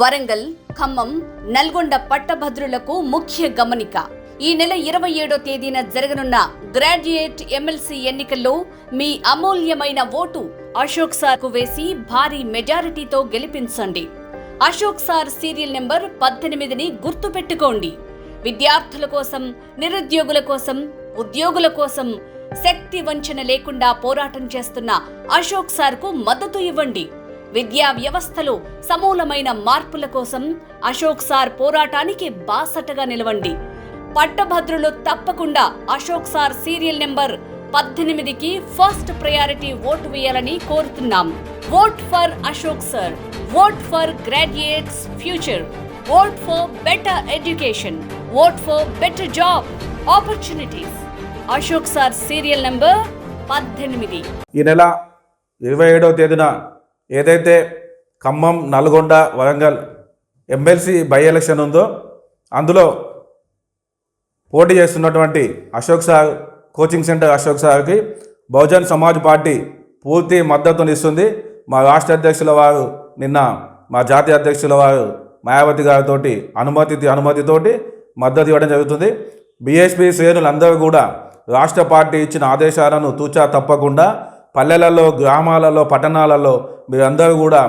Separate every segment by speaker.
Speaker 1: వరంగల్ ఖమ్మం నల్గొండ పట్టభద్రులకు ముఖ్య గమనిక. ఈ నెల ఇరవై ఏడో తేదీన జరగనున్న గ్రాడ్యుయేట్ ఎమ్మెల్సీ ఎన్నికల్లో మీ అమూల్యమైన ఓటు అశోక్ సార్కు వేసి భారీ మెజారిటీతో గెలిపించండి. అశోక్ సార్ సీరియల్ నెంబర్ పద్దెనిమిదిని గుర్తుపెట్టుకోండి. విద్యార్థుల కోసం నిరుద్యోగుల కోసం ఉద్యోగుల కోసం శక్తి వంచన లేకుండా పోరాటం చేస్తున్న అశోక్ సార్కు మద్దతు ఇవ్వండి. విద్యా వ్యవస్థలో సమూలమైన మార్పుల కోసం అశోక్ సార్ పోరాటానికి బాసటగా నిలవండి. పట్టభద్రులు తప్పకుండా అశోక్ సార్ సీరియల్ నెంబర్ పద్దెనిమిదికి ఫస్ట్ ప్రయారిటీ ఓటు వేయాలని కోరుతున్నాం. Vote for Ashok sir. Vote for graduates future. Vote for better education. Vote for better job opportunities. Ashok sir serial number పద్దెనిమిది.
Speaker 2: ఈ నెల ఇరవై ఏడవ తేదీన ఏదైతే Khammam Nalgonda Warangal MLC by election ఉందో అందులో పోటీ చేస్తున్నటువంటి Ashok sir coaching centre Ashok సార్కి బహుజన్ సమాజ్ పార్టీ పూర్తి మద్దతునిస్తుంది మా రాష్ట్ర అధ్యక్షుల వారు నిన్న మా జాతీయ అధ్యక్షుల వారు మాయావతి గారితో అనుమతి అనుమతితోటి మద్దతు ఇవ్వడం జరుగుతుంది. బీఎస్పీ శ్రేణులందరూ కూడా రాష్ట్ర పార్టీ ఇచ్చిన ఆదేశాలను తూచా తప్పకుండా పల్లెలలో గ్రామాలలో పట్టణాలలో మీరందరూ కూడా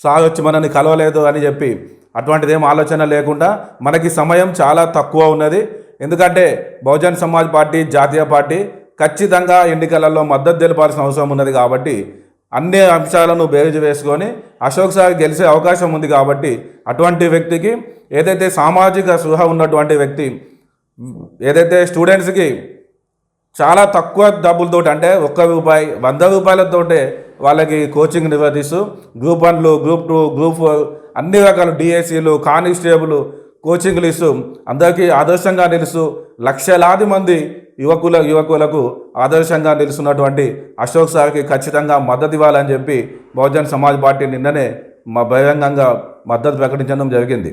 Speaker 2: సాగొచ్చు మనల్ని కలవలేదు అని చెప్పి అటువంటిది ఏం ఆలోచన లేకుండా మనకి సమయం చాలా తక్కువ ఉన్నది. ఎందుకంటే బహుజన్ సమాజ్ పార్టీ జాతీయ పార్టీ ఖచ్చితంగా ఎన్నికలలో మద్దతు తెలపాల్సిన అవసరం ఉన్నది కాబట్టి అన్ని అంశాలను బేరీజు వేసుకొని అశోక్ సార్ గెలిచే అవకాశం ఉంది కాబట్టి అటువంటి వ్యక్తికి ఏదైతే సామాజిక స్పృహ ఉన్నటువంటి వ్యక్తి ఏదైతే స్టూడెంట్స్కి చాలా తక్కువ డబ్బులతోటి అంటే ఒక్క రూపాయి వంద రూపాయలతోటే వాళ్ళకి కోచింగ్ నిర్వహిస్తూ గ్రూప్ వన్లు గ్రూప్ టూ గ్రూప్ ఫోర్ అన్ని రకాల డిఎస్సీలు కానిస్టేబుల్ కోచింగ్లు ఇస్తూ అందరికీ ఆదర్శంగా నిలుస్తూ లక్షలాది మంది యువకుల యువకులకు ఆదర్శంగా నిలుస్తున్నటువంటి అశోక్ సార్కి ఖచ్చితంగా మద్దతు ఇవ్వాలని చెప్పి బహుజన్ సమాజ్ పార్టీ నిన్ననే మా బహిరంగంగా మద్దతు ప్రకటించడం జరిగింది.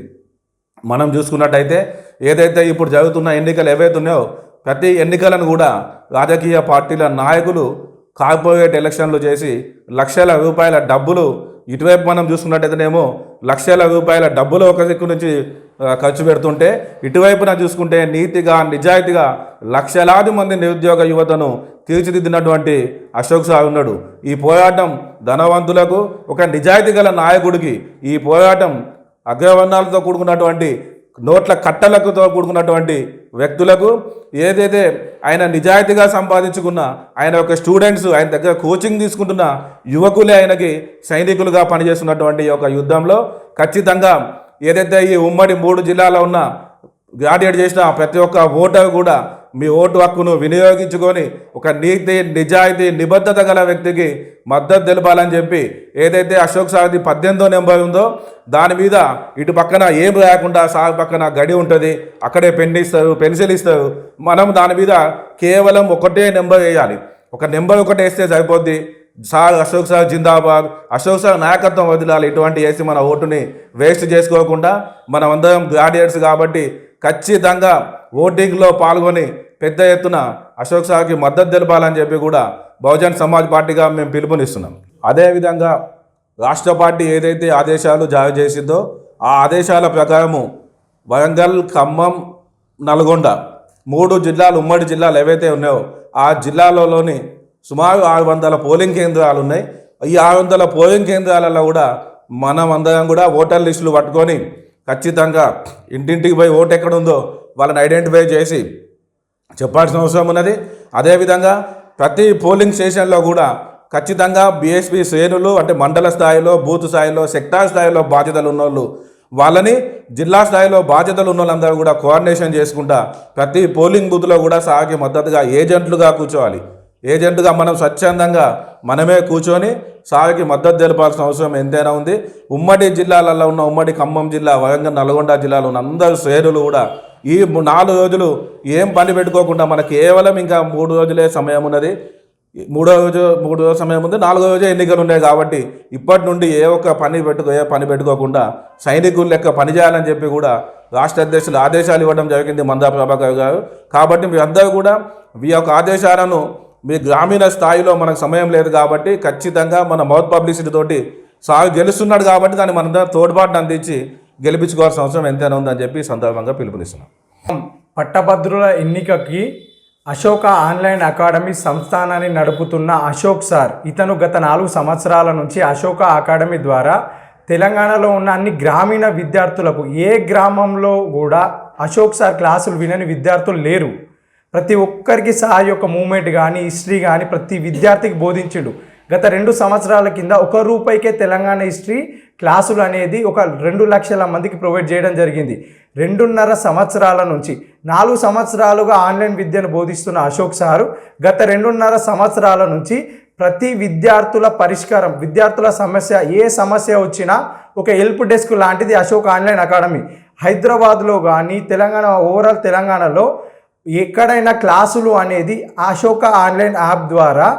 Speaker 2: మనం చూసుకున్నట్టయితే ఏదైతే ఇప్పుడు జరుగుతున్న ఎన్నికలు ఏవైతే ఉన్నాయో ప్రతి ఎన్నికలను కూడా రాజకీయ పార్టీల నాయకులు కార్పొరేట్ ఎలక్షన్లు చేసి లక్షల రూపాయల డబ్బులు ఇటువైపు మనం చూసుకున్నట్టయితేనేమో లక్షల రూపాయల డబ్బులు ఒక దిక్కు నుంచి ఖర్చు పెడుతుంటే ఇటువైపున చూసుకుంటే నీతిగా నిజాయితీగా లక్షలాది మంది నిరుద్యోగ యువతను తీర్చిదిద్దినటువంటి అశోక్ సార్ ఉన్నాడు. ఈ పోరాటం ధనవంతులకు ఒక నిజాయితీ గల నాయకుడికి ఈ పోరాటం అగ్రవర్ణాలతో కూడుకున్నటువంటి నోట్ల కట్టలకుతో కూడుకున్నటువంటి వ్యక్తులకు ఏదైతే ఆయన నిజాయితీగా సంపాదించుకున్న ఆయన యొక్క స్టూడెంట్స్ ఆయన దగ్గర కోచింగ్ తీసుకుంటున్న యువకులే ఆయనకి సైనికులుగా పనిచేస్తున్నటువంటి ఈ యొక్క యుద్ధంలో ఖచ్చితంగా ఏదైతే ఈ ఉమ్మడి మూడు జిల్లాలో ఉన్న గ్రాడ్యుయేట్ చేసిన ప్రతి ఒక్క ఓటర్ కూడా మీ ఓటు హక్కును వినియోగించుకొని ఒక నీతి నిజాయితీ నిబద్ధత గల వ్యక్తికి మద్దతు తెలపాలని చెప్పి ఏదైతే అశోక్ సారథి పద్దెనిమిదో నెంబర్ ఉందో దాని మీద ఇటు పక్కన ఏం రాయకుండా సార్ పక్కన గడి ఉంటుంది. అక్కడే పెన్ ఇస్తారు పెన్సిల్ ఇస్తారు. మనం దాని మీద కేవలం ఒకటే నెంబర్ వేయాలి. ఒక నెంబర్ ఒకటి వేస్తే సరిపోద్ది. సార్ అశోక్ సార్ జిందాబాద్ అశోక్ సార్ నాయకత్వం వదిలాలి. ఇటువంటి వేసి మన ఓటుని వేస్ట్ చేసుకోకుండా మనం అందరం గ్రాడ్యుయేట్స్ కాబట్టి ఖచ్చితంగా ఓటింగ్లో పాల్గొని పెద్ద ఎత్తున అశోక్ సార్కి మద్దతు తెలపాలని చెప్పి కూడా బహుజన్ సమాజ్ పార్టీగా మేము పిలుపునిస్తున్నాం. అదేవిధంగా రాష్ట్ర పార్టీ ఏదైతే ఆదేశాలు జారీ చేసిందో ఆ ఆదేశాల ప్రకారము వరంగల్ ఖమ్మం నల్గొండ మూడు జిల్లాలు ఉమ్మడి జిల్లాలు ఏవైతే ఉన్నాయో ఆ జిల్లాలలోని సుమారు ఆరు వందల పోలింగ్ కేంద్రాలు ఉన్నాయి. ఈ ఆరు వందల పోలింగ్ కేంద్రాలలో కూడా మనం అందరం కూడా ఓటర్ లిస్టులు పట్టుకొని ఖచ్చితంగా ఇంటింటికి పోయి ఓటు ఎక్కడ ఉందో వాళ్ళని ఐడెంటిఫై చేసి చెప్పాల్సిన అవసరం ఉన్నది. అదేవిధంగా ప్రతి పోలింగ్ స్టేషన్లో కూడా ఖచ్చితంగా బీఎస్పీ శ్రేణులు అంటే మండల స్థాయిలో బూత్ స్థాయిలో సెక్టార్ స్థాయిలో బాధ్యతలు ఉన్నోళ్ళు. వాళ్ళని జిల్లా స్థాయిలో బాధ్యతలు ఉన్న వాళ్ళందరూ కూడా కోఆర్డినేషన్ చేసుకుంటా ప్రతి పోలింగ్ బూత్లో కూడా సాగి మద్దతుగా ఏజెంట్లుగా కూర్చోవాలి. ఏజెంట్గా మనం స్వచ్ఛందంగా మనమే కూర్చొని సాగుకి మద్దతు తెలపాల్సిన అవసరం ఎంతైనా ఉంది. ఉమ్మడి జిల్లాలలో ఉన్న ఉమ్మడి ఖమ్మం జిల్లా వరంగల్ నల్గొండ జిల్లాలో ఉన్న అందరు శ్రేణులు కూడా ఈ నాలుగు రోజులు ఏం పని పెట్టుకోకుండా మనకు కేవలం ఇంకా మూడు రోజులే సమయం ఉన్నది. మూడో రోజు మూడు రోజు సమయం ఉంది. నాలుగో రోజు ఎన్నికలు ఉన్నాయి కాబట్టి ఇప్పటి నుండి ఏ ఒక్క పని పెట్టుకో ఏ పని పెట్టుకోకుండా సైనికులు లెక్క పనిచేయాలని చెప్పి కూడా రాష్ట్ర అధ్యక్షులు ఆదేశాలు ఇవ్వడం జరిగింది మందా ప్రభాకర్ గారు. కాబట్టి మీ అందరూ కూడా మీ యొక్క ఆదేశాలను మీ గ్రామీణ స్థాయిలో మనకు సమయం లేదు కాబట్టి ఖచ్చితంగా మన మౌత్ పబ్లిసిటీ తోటి సాగు గెలుస్తున్నాడు కాబట్టి దాన్ని మన తోడ్పాటును అందించి గెలిపించుకోవాల్సిన అవసరం ఎంతైనా ఉందని చెప్పి సందర్భంగా పిలుపునిస్తున్నాం.
Speaker 3: పట్టభద్రుల ఎన్నికకి అశోక ఆన్లైన్ అకాడమీ సంస్థానాన్ని నడుపుతున్న అశోక్ సార్ ఇతను గత నాలుగు సంవత్సరాల నుంచి అశోక అకాడమీ ద్వారా తెలంగాణలో ఉన్న అన్ని గ్రామీణ విద్యార్థులకు ఏ గ్రామంలో కూడా అశోక్ సార్ క్లాసులు వినని విద్యార్థులు లేరు. ప్రతి ఒక్కరికి సహాయ యొక్క మూమెంట్ కానీ హిస్టరీ కానీ ప్రతి విద్యార్థికి బోధించుడు. గత రెండు సంవత్సరాల కింద ఒక రూపాయికే తెలంగాణ హిస్టరీ క్లాసులు అనేది ఒక రెండు లక్షల మందికి ప్రొవైడ్ చేయడం జరిగింది. రెండున్నర సంవత్సరాల నుంచి నాలుగు సంవత్సరాలుగా ఆన్లైన్ విద్యను బోధిస్తున్న అశోక్ సారు గత రెండున్నర సంవత్సరాల నుంచి ప్రతి విద్యార్థుల పరిష్కారం విద్యార్థుల సమస్య ఏ సమస్య వచ్చినా ఒక హెల్ప్ డెస్క్ లాంటిది అశోక్ ఆన్లైన్ అకాడమీ. హైదరాబాద్లో కానీ తెలంగాణ ఓవరాల్ తెలంగాణలో ఎక్కడైనా క్లాసులు అనేది అశోక ఆన్లైన్ యాప్ ద్వారా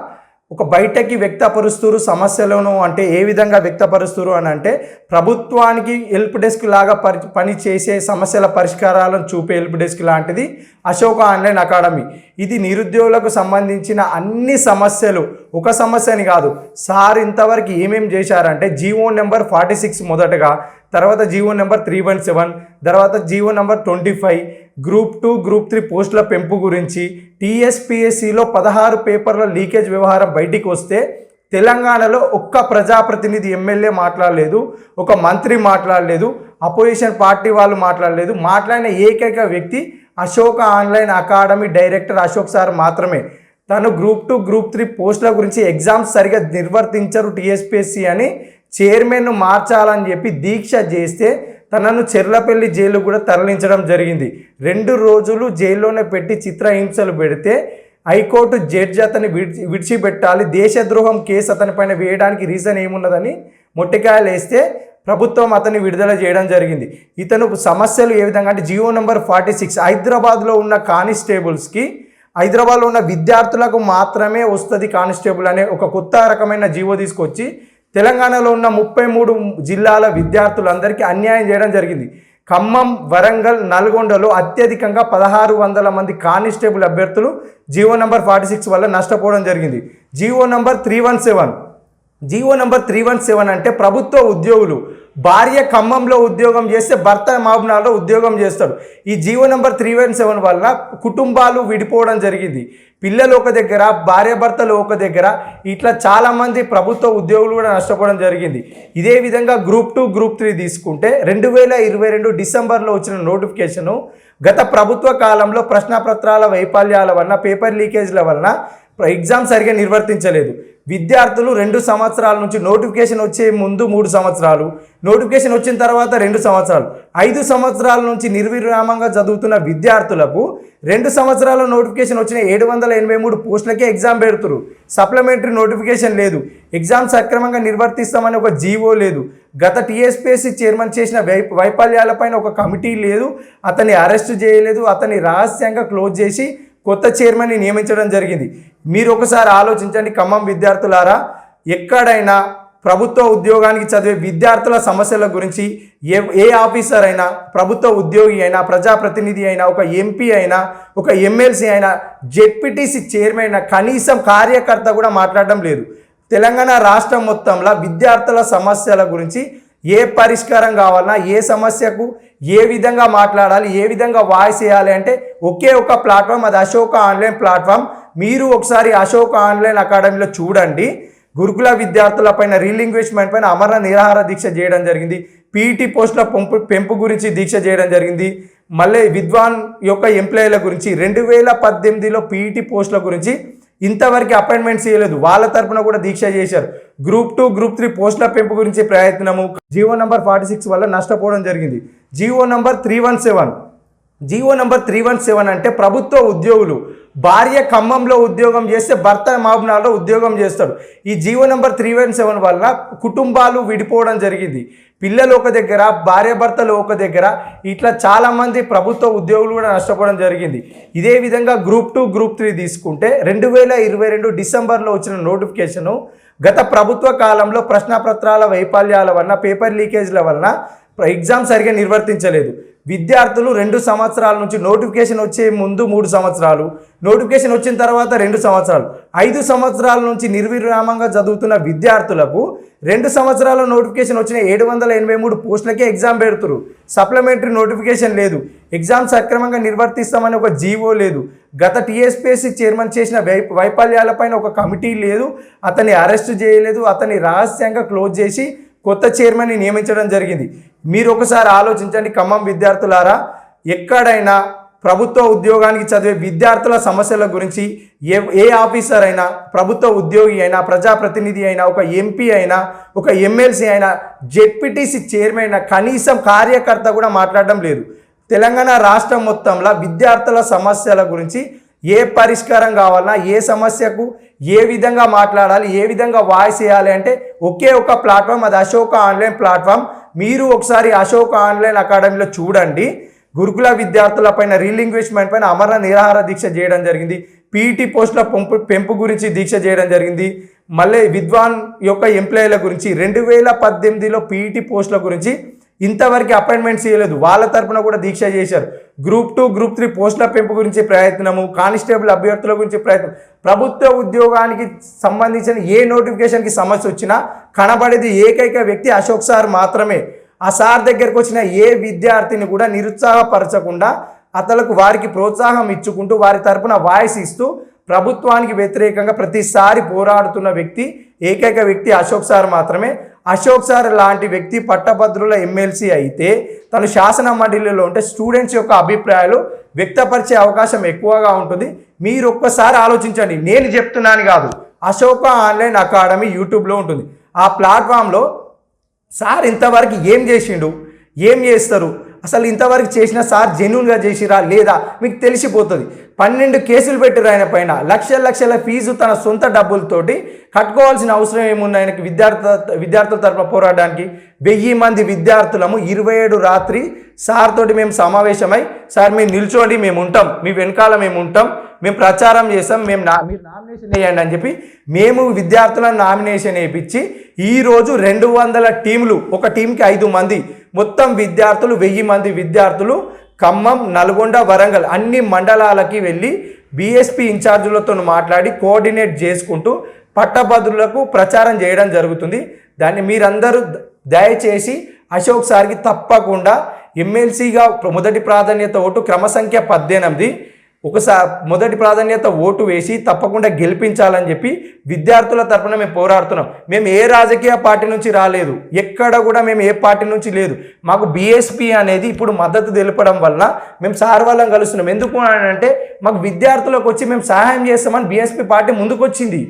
Speaker 3: ఒక బయటకి వ్యక్తపరుస్తురు సమస్యలను అంటే ఏ విధంగా వ్యక్తపరుస్తురు అని అంటే ప్రభుత్వానికి హెల్ప్ డెస్క్ లాగా పని చేసే సమస్యల పరిష్కారాలను చూపే హెల్ప్ డెస్క్ లాంటిది. Ashoka online academy. ఇది నిరుద్యోగులకు సంబంధించిన అన్ని సమస్యలు. ఒక సమస్యని కాదు. సార్ ఇంతవరకు ఏమేం చేశారంటే జీవో నెంబర్ ఫార్టీ సిక్స్ మొదటగా తర్వాత GO number three one seven తర్వాత GO number twenty five group two group three పోస్టుల పెంపు గురించి టీఎస్పిఎస్సిలో పదహారు పేపర్ల లీకేజ్ వ్యవహారం బయటికి వస్తే తెలంగాణలో ఒక్క ప్రజాప్రతినిధి ఎమ్మెల్యే మాట్లాడలేదు ఒక మంత్రి మాట్లాడలేదు అపోజిషన్ పార్టీ వాళ్ళు మాట్లాడలేదు మాట్లాడిన ఏకైక వ్యక్తి Ashoka online academy director Ashok sir మాత్రమే. తను గ్రూప్ టూ గ్రూప్ త్రీ పోస్టుల గురించి ఎగ్జామ్స్ సరిగా నిర్వర్తించరు టీఎస్పీఎస్సీ అని చైర్మన్ను మార్చాలని చెప్పి దీక్ష చేస్తే తనను చెర్లపల్లి జైలు కూడా తరలించడం జరిగింది. రెండు రోజులు జైల్లోనే పెట్టి చిత్రహింసలు పెడితే హైకోర్టు జడ్జి అతని విడిచి విడిచిపెట్టాలి. దేశద్రోహం కేసు అతని పైన వేయడానికి రీజన్ ఏమున్నదని మొట్టికాయలు వేస్తే ప్రభుత్వం అతన్ని విడుదల చేయడం జరిగింది. ఇతను సమస్యలు ఏ విధంగా అంటే జియో నెంబర్ ఫార్టీ సిక్స్ హైదరాబాద్లో ఉన్న కానిస్టేబుల్స్కి హైదరాబాద్లో ఉన్న విద్యార్థులకు మాత్రమే వస్తుంది కానిస్టేబుల్ అనే ఒక కొత్త రకమైన జీవో తీసుకొచ్చి తెలంగాణలో ఉన్న ముప్పై మూడు జిల్లాల విద్యార్థులందరికీ అన్యాయం చేయడం జరిగింది. ఖమ్మం వరంగల్ నల్గొండలో అత్యధికంగా పదహారు వందల మంది కానిస్టేబుల్ అభ్యర్థులు జీవో నంబర్ ఫార్టీ సిక్స్ వల్ల నష్టపోవడం జరిగింది. GO number three one seven GO number three one seven అంటే ప్రభుత్వ ఉద్యోగులు భార్య ఖమ్మంలో ఉద్యోగం చేస్తే భర్త మహబూబ్నగర్లో ఉద్యోగం చేస్తాడు. ఈ GO number three one seven వల్ల కుటుంబాలు విడిపోవడం జరిగింది. పిల్లలు ఒక దగ్గర భార్య భర్తలు ఒక దగ్గర ఇట్లా చాలామంది ప్రభుత్వ ఉద్యోగులు కూడా నష్టపోవడం జరిగింది. ఇదే విధంగా గ్రూప్ టూ గ్రూప్ త్రీ తీసుకుంటే రెండు వేల ఇరవై రెండు డిసెంబర్లో వచ్చిన నోటిఫికేషను గత ప్రభుత్వ కాలంలో ప్రశ్నపత్రాల వైఫల్యాల వలన పేపర్ లీకేజ్ల వలన ఎగ్జామ్ సరిగా నిర్వర్తించలేదు. విద్యార్థులు రెండు సంవత్సరాల నుంచి నోటిఫికేషన్ వచ్చే ముందు మూడు సంవత్సరాలు నోటిఫికేషన్ వచ్చిన తర్వాత రెండు సంవత్సరాలు. ఐదు సంవత్సరాల నుంచి నిర్విరామంగా చదువుతున్న విద్యార్థులకు రెండు సంవత్సరాల నోటిఫికేషన్ వచ్చిన ఏడు వందల ఎనభై మూడు పోస్టులకే ఎగ్జామ్ పెడుతురు. సప్లిమెంటరీ నోటిఫికేషన్ లేదు. ఎగ్జామ్ సక్రమంగా నిర్వర్తిస్తామని ఒక జీవో లేదు. గత టీఎస్పీఎస్సీ చైర్మన్ చేసిన వై వైఫల్యాలపైన ఒక కమిటీ లేదు. అతన్ని అరెస్ట్ చేయలేదు. అతన్ని రహస్యంగా క్లోజ్ చేసి కొత్త చైర్మన్ని నియమించడం జరిగింది. మీరు ఒకసారి ఆలోచించండి ఖమ్మం విద్యార్థులారా. ఎక్కడైనా ప్రభుత్వ ఉద్యోగానికి చదివే విద్యార్థుల సమస్యల గురించి ఏ ఏ ఆఫీసర్ అయినా ప్రభుత్వ ఉద్యోగి అయినా ప్రజాప్రతినిధి అయినా ఒక ఎంపీ అయినా ఒక ఎమ్మెల్సీ అయినా జెడ్పీటీసీ చైర్మన్ అయినా కనీసం కార్యకర్త కూడా మాట్లాడడం లేదు. తెలంగాణ రాష్ట్రం మొత్తంలో విద్యార్థుల సమస్యల గురించి ఏ పరిష్కారం కావాలన్నా ఏ సమస్యకు ఏ విధంగా మాట్లాడాలి ఏ విధంగా వాయిస్ చేయాలి అంటే ఒకే ఒక ప్లాట్ఫామ్ అది అశోక ఆన్లైన్ ప్లాట్ఫామ్. మీరు ఒకసారి అశోక ఆన్లైన్ అకాడమీలో చూడండి. గురుకుల విద్యార్థుల పైన రీలింగ్వేజ్మెంట్ పైన అమర నిరాహార దీక్ష చేయడం జరిగింది. పీఈటీ పోస్టుల పెంపు పెంపు గురించి దీక్ష చేయడం జరిగింది. మళ్ళీ విద్వాన్ యొక్క ఎంప్లాయీల గురించి రెండు వేల పద్దెనిమిదిలో పీఈటీ పోస్టుల గురించి ఇంతవరకు అపాయింట్మెంట్స్ చేయలేదు వాళ్ళ తరపున కూడా దీక్ష చేశారు. గ్రూప్ టూ గ్రూప్ త్రీ పోస్టుల పెంపు గురించి ప్రయత్నము. జీవో నంబర్ ఫార్టీ సిక్స్ వల్ల నష్టపోవడం జరిగింది. GO number three one seven. GO number three one seven అంటే ప్రభుత్వ ఉద్యోగులు. భార్య ఖమ్మంలో ఉద్యోగం చేస్తే భర్త మహబూబ్నగర్లో ఉద్యోగం చేస్తాడు. ఈ G O number three one seven వల్ల కుటుంబాలు విడిపోవడం జరిగింది. పిల్లలు ఒక దగ్గర భార్య భర్తలు ఒక దగ్గర ఇట్లా చాలామంది ప్రభుత్వ ఉద్యోగులు కూడా నష్టపోవడం జరిగింది. ఇదే విధంగా గ్రూప్ టూ గ్రూప్ త్రీ తీసుకుంటే రెండు వేల ఇరవై రెండు డిసెంబర్లో వచ్చిన నోటిఫికేషను గత ప్రభుత్వ కాలంలో ప్రశ్నపత్రాల వైఫల్యాల వలన పేపర్ లీకేజ్ల వలన ఎగ్జామ్ సరిగా నిర్వర్తించలేదు. విద్యార్థులు రెండు సంవత్సరాల నుంచి నోటిఫికేషన్ వచ్చే ముందు మూడు సంవత్సరాలు నోటిఫికేషన్ వచ్చిన తర్వాత రెండు సంవత్సరాలు. ఐదు సంవత్సరాల నుంచి నిర్విరామంగా చదువుతున్న విద్యార్థులకు రెండు సంవత్సరాల నోటిఫికేషన్ వచ్చిన ఏడు వందల ఎనభై మూడు పోస్టులకే ఎగ్జామ్ పెడుతురు. సప్లిమెంటరీ నోటిఫికేషన్ లేదు. ఎగ్జామ్ సక్రమంగా నిర్వర్తిస్తామని ఒక జీవో లేదు. గత టీఎస్పీఎస్సీ చైర్మన్ చేసిన వై వైఫల్యాలపైన ఒక కమిటీ లేదు. అతన్ని అరెస్ట్ చేయలేదు. అతన్ని రహస్యంగా క్లోజ్ చేసి కొత్త చైర్మన్ని నియమించడం జరిగింది. మీరు ఒకసారి ఆలోచించండి ఖమ్మం విద్యార్థులారా. ఎక్కడైనా ప్రభుత్వ ఉద్యోగానికి చదివే విద్యార్థుల సమస్యల గురించి ఏ ఏ ఆఫీసర్ అయినా ప్రభుత్వ ఉద్యోగి అయినా ప్రజాప్రతినిధి అయినా ఒక ఎంపీ అయినా ఒక ఎమ్మెల్సీ అయినా జెడ్పీటీసీ చైర్మన్ అయినా కనీసం కార్యకర్త కూడా మాట్లాడడం లేదు. తెలంగాణ రాష్ట్రం మొత్తంలో విద్యార్థుల సమస్యల గురించి ఏ పరిష్కారం కావాలన్నా ఏ సమస్యకు ఏ విధంగా మాట్లాడాలి ఏ విధంగా వాయిస్ వేయాలి అంటే ఒకే ఒక ప్లాట్ఫామ్ అది అశోక ఆన్లైన్ ప్లాట్ఫామ్ మీరు ఒకసారి అశోక ఆన్లైన్ అకాడమీలో చూడండి. గురుకుల విద్యార్థుల పైన రీలింగ్వేజ్మెంట్ పైన అమర నిరాహార దీక్ష చేయడం జరిగింది. పీఈటీ పోస్టుల పెంపు పెంపు గురించి దీక్ష చేయడం జరిగింది. మళ్ళీ విద్వాన్ యొక్క ఎంప్లాయీల గురించి రెండు వేల పద్దెనిమిదిలో పీఈటీ పోస్టుల గురించి ఇంతవరకు అపాయింట్మెంట్స్ ఇవ్వలేదు. వాళ్ళ తరపున కూడా దీక్ష చేశారు. గ్రూప్ టూ గ్రూప్ త్రీ పోస్టుల పెంపు గురించి ప్రయత్నము కానిస్టేబుల్ అభ్యర్థుల గురించి ప్రయత్నం. ప్రభుత్వ ఉద్యోగానికి సంబంధించిన ఏ నోటిఫికేషన్కి సమస్య వచ్చినా కనబడేది ఏకైక వ్యక్తి అశోక్ సార్ మాత్రమే. ఆ సార్ దగ్గరకు వచ్చిన ఏ విద్యార్థిని కూడా నిరుత్సాహపరచకుండా అతలకు వారికి ప్రోత్సాహం ఇచ్చుకుంటూ వారి తరపున వాయిస్ ఇస్తూ ప్రభుత్వానికి వ్యతిరేకంగా ప్రతిసారి పోరాడుతున్న వ్యక్తి ఏకైక వ్యక్తి అశోక్ సార్ మాత్రమే. అశోక్ సార్ లాంటి వ్యక్తి పట్టభద్రుల ఎమ్మెల్సీ అయితే తను శాసన మండలిలో ఉంటే స్టూడెంట్స్ యొక్క అభిప్రాయాలు వ్యక్తపరిచే అవకాశం ఎక్కువగా ఉంటుంది. మీరు ఒక్కసారి ఆలోచించండి. నేను చెప్తున్నాను కాదు. అశోక ఆన్లైన్ అకాడమీ యూట్యూబ్లో ఉంటుంది. ఆ ప్లాట్ఫామ్లో సార్ ఇంతవరకు ఏం చేసిండు? ఏం చేస్తారు? అసలు ఇంతవరకు చేసిన సార్ జెన్యున్గా చేసిరా లేదా? మీకు తెలిసిపోతుంది. పన్నెండు కేసులు పెట్టారు ఆయన పైన. లక్షల లక్షల ఫీజు తన సొంత డబ్బులతోటి కట్టుకోవాల్సిన అవసరం ఏముంది ఆయనకి విద్యార్థి విద్యార్థుల తరపున పోరాడడానికి వెయ్యి మంది విద్యార్థులము ఇరవై ఏడు రాత్రి సార్ తోటి మేము సమావేశమై సార్ మీరు నిల్చోండి మేము ఉంటాం. మీ వెనకాల మేము ఉంటాం. మేము ప్రచారం చేస్తాం. మేము నా మీరు నామినేషన్ వేయండి అని చెప్పి మేము విద్యార్థులను నామినేషన్ వేయించి ఈరోజు రెండు వందల టీంలు ఒక టీంకి ఐదు మంది మొత్తం విద్యార్థులు వెయ్యి మంది విద్యార్థులు ఖమ్మం నల్గొండ వరంగల్ అన్ని మండలాలకి వెళ్ళి బీఎస్పీ ఇన్ఛార్జులతో మాట్లాడి కోఆర్డినేట్ చేసుకుంటూ పట్టభద్రులకు ప్రచారం చేయడం జరుగుతుంది. దాన్ని మీరందరూ దయచేసి అశోక్ సార్కి తప్పకుండా ఎమ్మెల్సీగా మొదటి ప్రాధాన్యత ఓటు క్రమసంఖ్య పద్దెనిమిది. ఒకసారి మొదటి ప్రాధాన్యత ఓటు వేసి తప్పకుండా గెలిపించాలని చెప్పి విద్యార్థుల తరపున మేము పోరాడుతున్నాం. మేము ఏ రాజకీయ పార్టీ నుంచి రాలేదు. ఎక్కడ కూడా మేము ఏ పార్టీ నుంచి లేదు. మాకు బీఎస్పీ అనేది ఇప్పుడు మద్దతు తెలపడం వలన మేము సార్ వాళ్ళని కలుస్తున్నాం. ఎందుకు అని అంటే మాకు విద్యార్థులకు వచ్చి మేము సహాయం చేస్తామని బీఎస్పీ పార్టీ ముందుకొచ్చింది.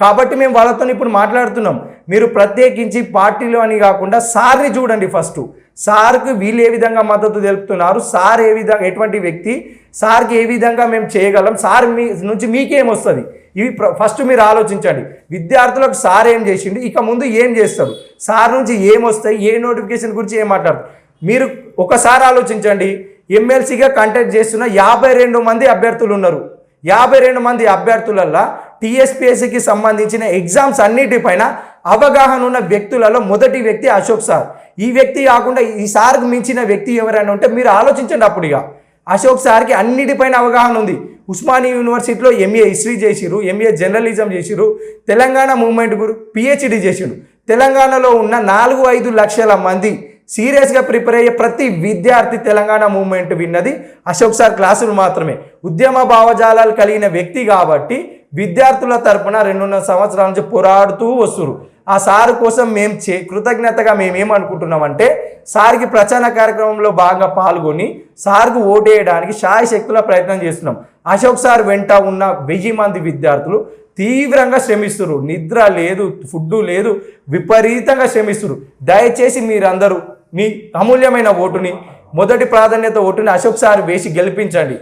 Speaker 3: కాబట్టి మేము వాళ్ళతో ఇప్పుడు మాట్లాడుతున్నాం. మీరు ప్రత్యేకించి పార్టీలు అని కాకుండా సార్ని చూడండి ఫస్ట్. సార్కి వీళ్ళు ఏ విధంగా మద్దతు తెలుపుతున్నారు? సార్ ఏ విధంగా ఎటువంటి వ్యక్తి? సార్కి ఏ విధంగా మేము చేయగలం? సార్ మీ నుంచి మీకేమొస్తుంది ఇవి ప్ర- ఫస్ట్ మీరు ఆలోచించండి. విద్యార్థులకు సార్ ఏం చేసిండు? ఇక ముందు ఏం చేస్తారు? సార్ నుంచి ఏమొస్తాయి ఏ నోటిఫికేషన్ గురించి ఏం మాట్లాడతారు? మీరు ఒకసారి ఆలోచించండి. ఎమ్మెల్సీగా కంటెక్ట్ చేస్తున్న యాభై రెండు మంది అభ్యర్థులు ఉన్నారు. యాభై రెండు మంది అభ్యర్థులల్లో టీఎస్పీఎస్సికి సంబంధించిన ఎగ్జామ్స్ అన్నిటిపైన అవగాహన ఉన్న వ్యక్తులలో మొదటి వ్యక్తి అశోక్ సార్. ఈ వ్యక్తి కాకుండా ఈ సార్కు మించిన వ్యక్తి ఎవరైనా ఉంటే మీరు ఆలోచించండి అప్పుడు ఇక. అశోక్ సార్కి అన్నిటిపైన అవగాహన ఉంది. ఉస్మానియా యూనివర్సిటీలో ఎంఏ హిస్టరీ చేసిరు ఎంఏ జర్నలిజం చేసిరు తెలంగాణ మూవ్మెంట్ గురు పిహెచ్డి చేసిండు. తెలంగాణలో ఉన్న నాలుగు ఐదు లక్షల మంది సీరియస్గా ప్రిపేర్ అయ్యే ప్రతి విద్యార్థి తెలంగాణ మూవ్మెంట్ విన్నది అశోక్ సార్ క్లాసులు మాత్రమే. ఉద్యమ భావజాలాలు కలిగిన వ్యక్తి కాబట్టి విద్యార్థుల తరపున రెండున్నర సంవత్సరాల నుంచి పోరాడుతూ వస్తున్నారు ఆ సార్ కోసం మేము చే కృతజ్ఞతగా మేము ఏమనుకుంటున్నామంటే సార్కి ప్రచార కార్యక్రమంలో బాగా పాల్గొని సార్కు ఓటేయడానికి శాయశక్తుల ప్రయత్నం చేస్తున్నాం. అశోక్ సార్ వెంట ఉన్న వెయ్యి మంది విద్యార్థులు తీవ్రంగా శ్రమిస్తున్నారు నిద్ర లేదు ఫుడ్ లేదు విపరీతంగా శ్రమిస్తున్నారు దయచేసి మీరందరూ మీ అమూల్యమైన ఓటుని మొదటి ప్రాధాన్యత ఓటుని అశోక్ సార్ వేసి గెలిపించండి.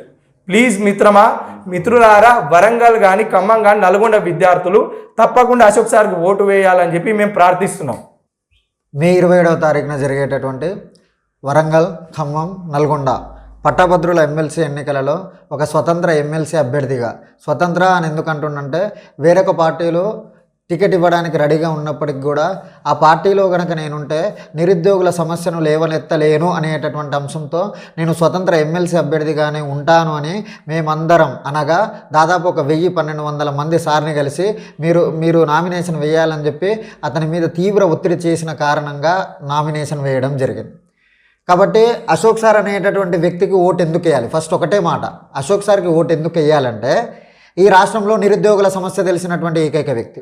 Speaker 3: ప్లీజ్ మిత్రమా మిత్రులారా వరంగల్ కానీ ఖమ్మం కానీ నల్గొండ విద్యార్థులు తప్పకుండా అశోక్ సార్కి ఓటు వేయాలని చెప్పి మేము ప్రార్థిస్తున్నాం.
Speaker 4: మే ఇరవై ఏడవ తారీఖున జరిగేటటువంటి వరంగల్ ఖమ్మం నల్గొండ పట్టభద్రుల ఎమ్మెల్సీ ఎన్నికలలో ఒక స్వతంత్ర ఎమ్మెల్సీ అభ్యర్థిగా స్వతంత్ర అని ఎందుకంటుండంటే వేరొక పార్టీలు టికెట్ ఇవ్వడానికి రెడీగా ఉన్నప్పటికి కూడా ఆ పార్టీలో కనుక నేనుంటే నిరుద్యోగుల సమస్యను లేవనెత్తలేను అనేటటువంటి అంశంతో నేను స్వతంత్ర ఎమ్మెల్సీ అభ్యర్థిగానే ఉంటాను అని మేమందరం అనగా దాదాపు ఒక వెయ్యి పన్నెండు వందల మంది సార్ని కలిసి మీరు మీరు నామినేషన్ వేయాలని చెప్పి అతని మీద తీవ్ర ఒత్తిడి చేసిన కారణంగా నామినేషన్ వేయడం జరిగింది. కాబట్టి అశోక్ సార్ అనేటటువంటి వ్యక్తికి ఓటు ఎందుకు వేయాలి? ఫస్ట్ ఒకటే మాట. అశోక్ సార్కి ఓటు ఎందుకు వేయాలంటే ఈ రాష్ట్రంలో నిరుద్యోగుల సమస్య తెలిసినటువంటి ఏకైక వ్యక్తి.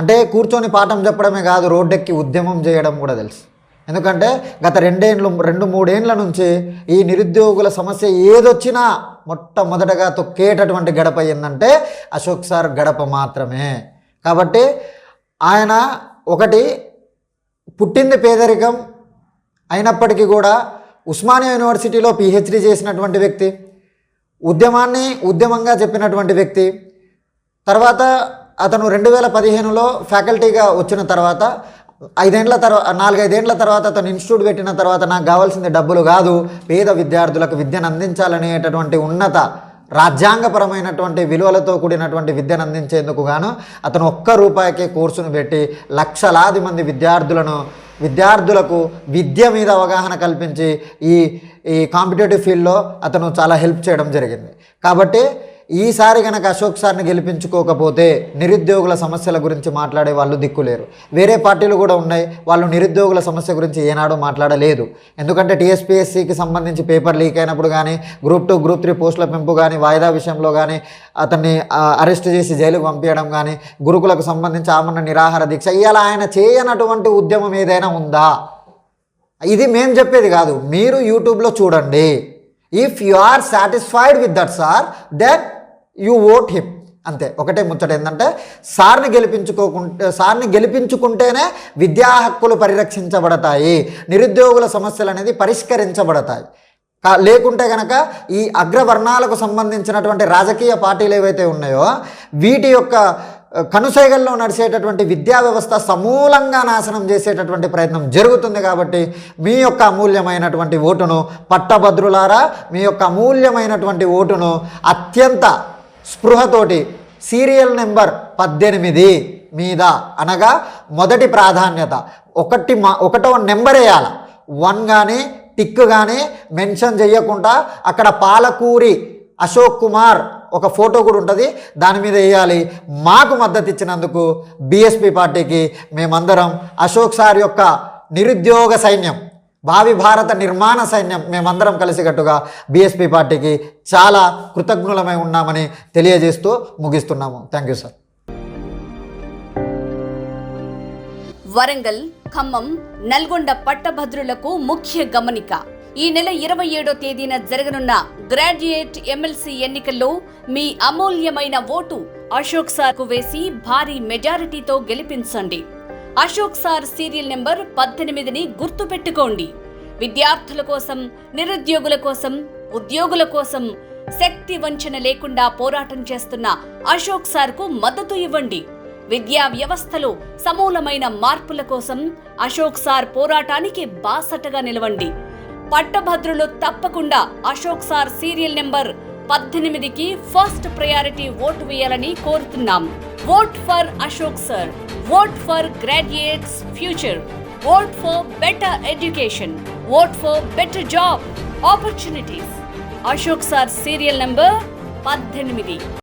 Speaker 4: అంటే కూర్చొని పాఠం చెప్పడమే కాదు రోడ్డెక్కి ఉద్యమం చేయడం కూడా తెలుసు. ఎందుకంటే గత రెండేండ్లు రెండు మూడేండ్ల నుంచి ఈ నిరుద్యోగుల సమస్య ఏదొచ్చినా మొట్టమొదటగా తొక్కేటటువంటి గడప ఏంటంటే అశోక్ సార్ గడప మాత్రమే. కాబట్టి ఆయన ఒకటి పుట్టింది పేదరికం అయినప్పటికీ కూడా ఉస్మానియా యూనివర్సిటీలో పిహెచ్డి చేసినటువంటి వ్యక్తి ఉద్యమాన్ని ఉద్యమంగా చెప్పినటువంటి వ్యక్తి తర్వాత అతను రెండు వేల పదిహేనులో ఫ్యాకల్టీగా వచ్చిన తర్వాత ఐదేండ్ల తర్వాత నాలుగైదేండ్ల తర్వాత అతను ఇన్స్టిట్యూట్ పెట్టిన తర్వాత నాకు కావాల్సింది డబ్బులు కాదు పేద విద్యార్థులకు విద్యను అందించాలనేటటువంటి ఉన్నత రాజ్యాంగపరమైనటువంటి విలువలతో కూడినటువంటి విద్యను అందించేందుకు గాను అతను ఒక్క రూపాయికే కోర్సును పెట్టి లక్షలాది మంది విద్యార్థులను విద్యార్థులకు విద్య మీద అవగాహన కల్పించి ఈ ఈ కాంపిటేటివ్ ఫీల్డ్లో అతను చాలా హెల్ప్ చేయడం జరిగింది. కాబట్టి ఈసారి కనుక అశోక్ సార్ని గెలిపించుకోకపోతే నిరుద్యోగుల సమస్యల గురించి మాట్లాడే వాళ్ళు దిక్కులేరు. వేరే పార్టీలు కూడా ఉన్నాయి. వాళ్ళు నిరుద్యోగుల సమస్య గురించి ఏనాడు మాట్లాడలేదు. ఎందుకంటే టీఎస్పీఎస్సికి సంబంధించి పేపర్ లీక్ అయినప్పుడు కానీ గ్రూప్ టూ గ్రూప్ త్రీ పోస్టుల పెంపు కానీ వాయిదా విషయంలో కానీ అతన్ని అరెస్ట్ చేసి జైలుకు పంపించడం కానీ గురుకులకు సంబంధించి ఆమన్న నిరాహార దీక్ష ఇవాళ ఆయన చేయనటువంటి ఉద్యమం ఏదైనా ఉందా? ఇది మేము చెప్పేది కాదు. మీరు యూట్యూబ్లో చూడండి. If you are satisfied with that sir then you vote him. అంతే. ఒకటే ముచ్చట ఏంటంటే సార్ని గెలిపించుకోకుంటే సార్ని గెలిపించుకుంటేనే విద్యా హక్కులు పరిరక్షించబడతాయి. నిరుద్యోగుల సమస్యలు అనేది పరిష్కరించబడతాయి. కా- లేకుంటే కనుక ఈ అగ్రవర్ణాలకు సంబంధించినటువంటి రాజకీయ పార్టీలు ఏవైతే ఉన్నాయో వీటి యొక్క కనుసైగల్లో నడిచేటటువంటి విద్యా వ్యవస్థ సమూలంగా నాశనం చేసేటటువంటి ప్రయత్నం జరుగుతుంది కాబట్టి మీ యొక్క అమూల్యమైనటువంటి ఓటును పట్టభద్రులారా మీ యొక్క అమూల్యమైనటువంటి ఓటును అత్యంత స్పృహతోటి సీరియల్ నెంబర్ పద్దెనిమిది మీద అనగా మొదటి ప్రాధాన్యత. ఒకటి మా ఒకటో నెంబర్ వేయాల. వన్ కానీ టిక్ కానీ మెన్షన్ చేయకుండా అక్కడ పాలకూరి అశోక్ కుమార్ ఒక ఫోటో కూడా ఉంటుంది. దాని మీద వేయాలి. మాకు మద్దతు ఇచ్చినందుకు బీఎస్పీ పార్టీకి మేమందరం అశోక్ సార్ యొక్క నిరుద్యోగ సైన్యం. భావి భారత నిర్మాణ సైన్యం మేమందరం కలిసికట్టుగా బీఎస్పీ పార్టీకి చాలా కృతజ్ఞులమై ఉన్నామని తెలియజేస్తూ ముగిస్తున్నాము. Thank you sir.
Speaker 1: Warangal Khammam Nalgonda పట్టభద్రులకు ముఖ్య గమనిక. ఈ నెల ఇరవై ఏడో తేదీన జరగనున్న గ్రాడ్యుయేట్ ఎమ్మెల్సీ ఎన్నికల్లో మీ అమూల్యమైన ఓటు అశోక్ సార్కు వేసి భారీ మెజారిటీతో గెలిపించండి. అశోక్ సార్ సీరియల్ నెంబర్ పద్దెనిమిదిని గుర్తుపెట్టుకోండి. విద్యార్థుల కోసం నిరుద్యోగుల కోసం ఉద్యోగుల కోసం శక్తి వంచన లేకుండా పోరాటం చేస్తున్న అశోక్ సార్కు మద్దతు ఇవ్వండి. విద్యా వ్యవస్థలో సమూలమైన మార్పుల కోసం అశోక్ సార్ పోరాటానికి బాసటగా నిలవండి. పట్టభద్రులు తప్పకుండా అశోక్ సార్ సీరియల్ నెంబర్ పద్దెనిమిదికి ఫస్ట్ ప్రయారిటీ ఓటు వేయాలని కోరుతున్నాం. Vote for Ashok sir vote for graduates future. Vote for better education. Vote for better job. Opportunities. Ashok sir serial number పద్దెనిమిది.